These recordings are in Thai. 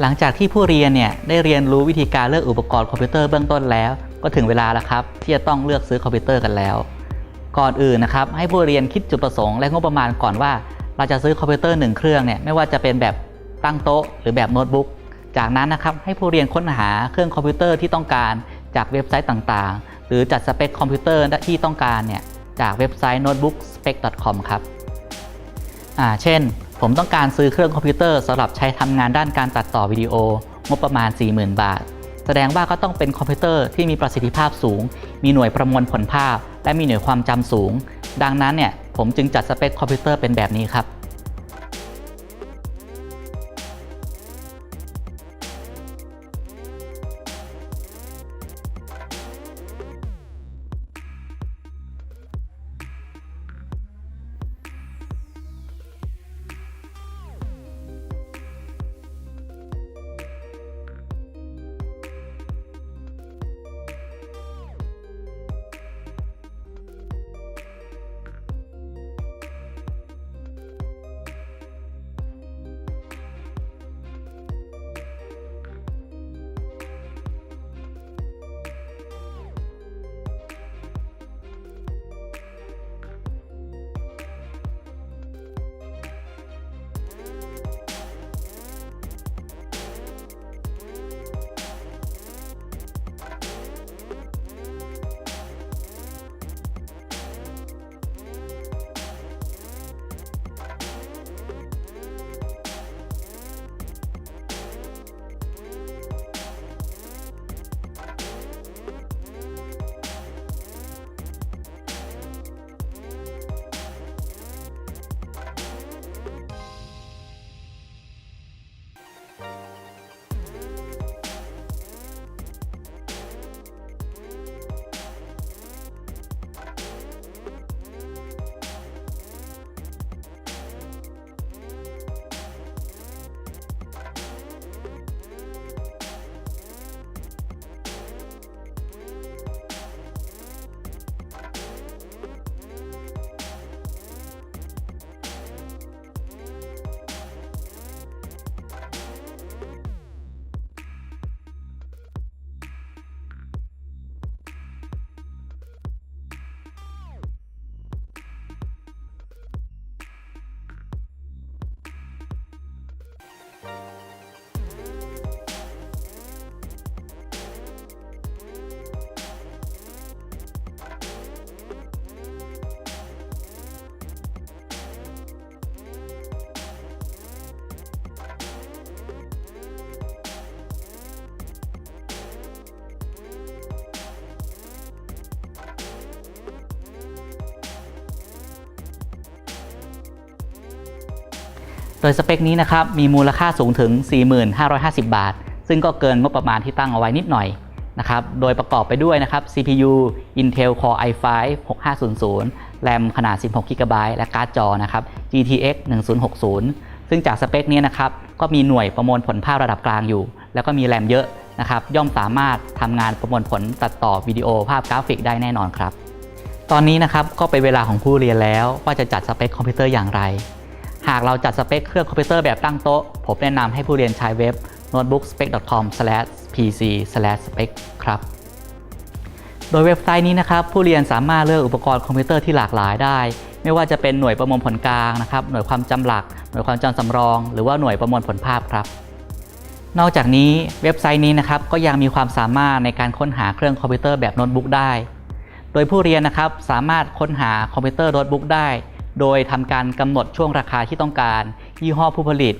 หลังจากที่ผู้เรียนเนี่ยได้เรียนรู้วิธีการเลือกอุปกรณ์คอมพิวเตอร์เบื้องต้นแล้ว ก็ถึงเวลาแล้วครับ ที่จะต้องเลือกซื้อคอมพิวเตอร์กันแล้ว ก่อนอื่นนะครับให้ผู้เรียนคิดจุดประสงค์และงบประมาณก่อนว่าเราจะซื้อคอมพิวเตอร์หนึ่งเครื่องเนี่ยไม่ว่าจะเป็นแบบตั้งโต๊ะ หรือแบบโน้ตบุ๊กจากนั้นนะครับให้ผู้เรียนค้นหาเครื่องคอมพิวเตอร์ที่ต้องการจากเว็บไซต์ต่างๆ หรือจัดสเปคคอมพิวเตอร์ที่ต้องการเนี่ยจากเว็บไซต์ notebookspec.com ครับอ่าเช่น ผมต้องการซื้อเครื่องคอมพิวเตอร์สำหรับใช้ทำงานด้านการตัดต่อวิดีโองบประมาณ 40,000 บาท แสดงว่าก็ต้องเป็นคอมพิวเตอร์ที่มีประสิทธิภาพสูง มีหน่วยประมวลผลภาพ และมีหน่วยความจำสูง ดังนั้นเนี่ยผมจึงจัดสเปคคอมพิวเตอร์เป็นแบบนี้ครับ โดยสเปคนี้นะครับมีมูลค่าสูงถึง 4550 บาท ซึ่งก็เกินงบประมาณที่ตั้งเอาไว้นิดหน่อยนะครับโดยประกอบไปด้วยนะครับ CPU Intel Core i5 6500 RAM ขนาด 16 GB และการ์ดจอนะครับ GTX 1060 ซึ่งจากสเปคนี้นะครับก็มีหน่วยประมวลผลภาพระดับกลางอยู่ แล้วก็มีแรมเยอะนะครับย่อมสามารถทำงานประมวลผลตัดต่อวิดีโอภาพกราฟิกได้แน่นอนครับ ตอนนี้นะครับก็เป็นเวลาของผู้เรียนแล้วว่าจะจัดสเปคคอมพิวเตอร์อย่างไร หากเราจัดสเปคเครื่องคอมพิวเตอร์แบบตั้งโต๊ะ ผมแนะนำให้ผู้เรียนใช้เว็บ notebookspec.com/pc/spec ครับ โดยเว็บไซต์นี้นะครับ ผู้เรียนสามารถเลือกอุปกรณ์คอมพิวเตอร์ที่หลากหลายได้ ไม่ว่าจะเป็นหน่วยประมวลผลกลางนะครับ หน่วยความจำหลัก หน่วยความจำสำรอง หรือว่าหน่วยประมวลผลภาพครับ นอกจากนี้เว็บไซต์นี้นะครับก็ยังมีความสามารถในการค้นหาเครื่องคอมพิวเตอร์แบบโน้ตบุ๊กได้ โดยผู้เรียนนะครับสามารถค้นหาคอมพิวเตอร์โน้ตบุ๊กได้ โดยทำการกำหนดช่วงราคาที่ต้องการ ยี่ห้อผู้ผลิต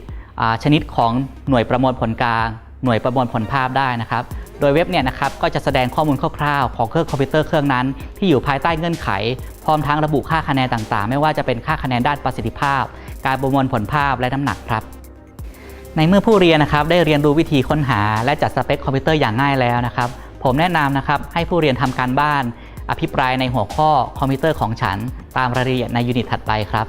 ชนิดของหน่วยประมวลผลกลาง หน่วยประมวลผลภาพได้นะครับ โดยเว็บเนี่ยนะครับก็จะแสดงข้อมูลคร่าวๆ ของเครื่องคอมพิวเตอร์เครื่องนั้น ที่อยู่ภายใต้เงื่อนไข พร้อมทั้งระบุค่าคะแนนต่างๆ ไม่ว่าจะเป็นค่าคะแนนด้านประสิทธิภาพ การประมวลผลภาพและน้ำหนักครับในเมื่อผู้เรียนนะครับได้เรียนรู้วิธีค้นหา และจัดสเปคคอมพิวเตอร์อย่างง่ายแล้วนะครับ ผมแนะนำนะครับให้ผู้เรียนทำการบ้าน อภิปรายในหัวข้อคอมพิวเตอร์ของฉัน ตามรายละเอียดในยูนิตถัดไปครับ